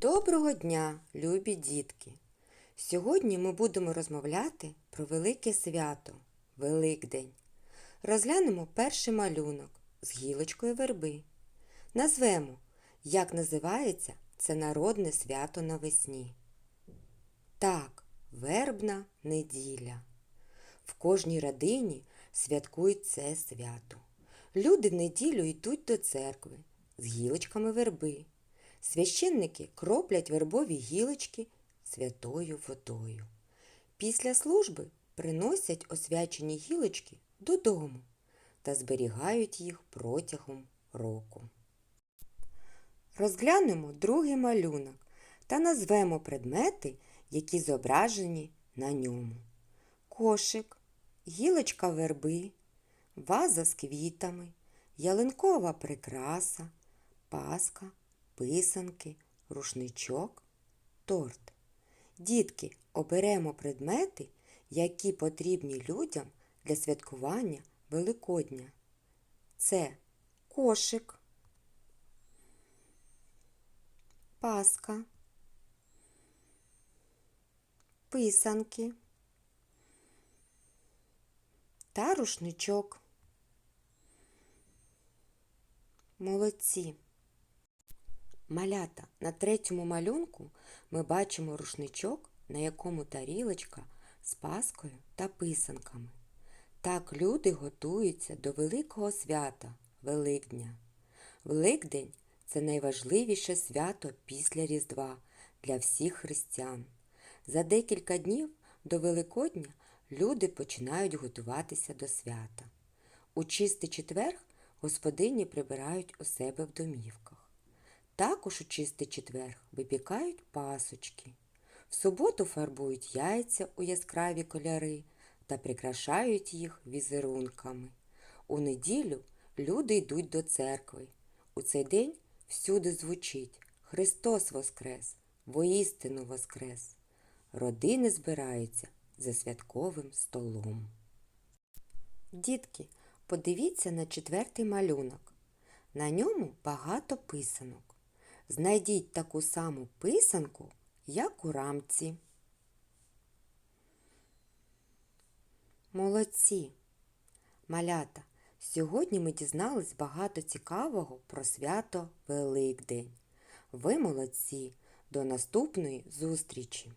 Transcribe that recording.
Доброго дня, любі дітки! Сьогодні ми будемо розмовляти про велике свято Великдень. Розглянемо перший малюнок з гілочкою верби. Назвемо, як називається це народне свято навесні. Так, вербна неділя. В кожній родині святкують це свято. Люди в неділю йдуть до церкви з гілочками верби. Священники кроплять вербові гілочки святою водою. Після служби приносять освячені гілочки додому та зберігають їх протягом року. Розглянемо другий малюнок та назвемо предмети, які зображені на ньому. Кошик, гілочка верби, ваза з квітами, ялинкова прикраса, паска, писанки, рушничок, торт. Дітки, оберемо предмети, які потрібні людям для святкування Великодня. Це кошик, паска, писанки та рушничок. Молодці. Малята на третьому малюнку ми бачимо рушничок, на якому тарілочка з паскою та писанками. Так люди готуються до великого свята Великдня. Великдень це найважливіше свято після Різдва для всіх християн. За декілька днів до Великодня люди починають готуватися до свята. У чистий четверг господині прибирають у себе в домівках. Також у чистий четверг випікають пасочки. В суботу фарбують яйця у яскраві кольори та прикрашають їх візерунками. У неділю люди йдуть до церкви. У цей день всюди звучить Христос Воскрес, воістину Воскрес. Родини збираються за святковим столом. Дітки, подивіться на четвертий малюнок. На ньому багато писанок. Знайдіть таку саму писанку, як у рамці. Молодці! Малята! Сьогодні ми дізнались багато цікавого про свято Великдень. Ви молодці! До наступної зустрічі!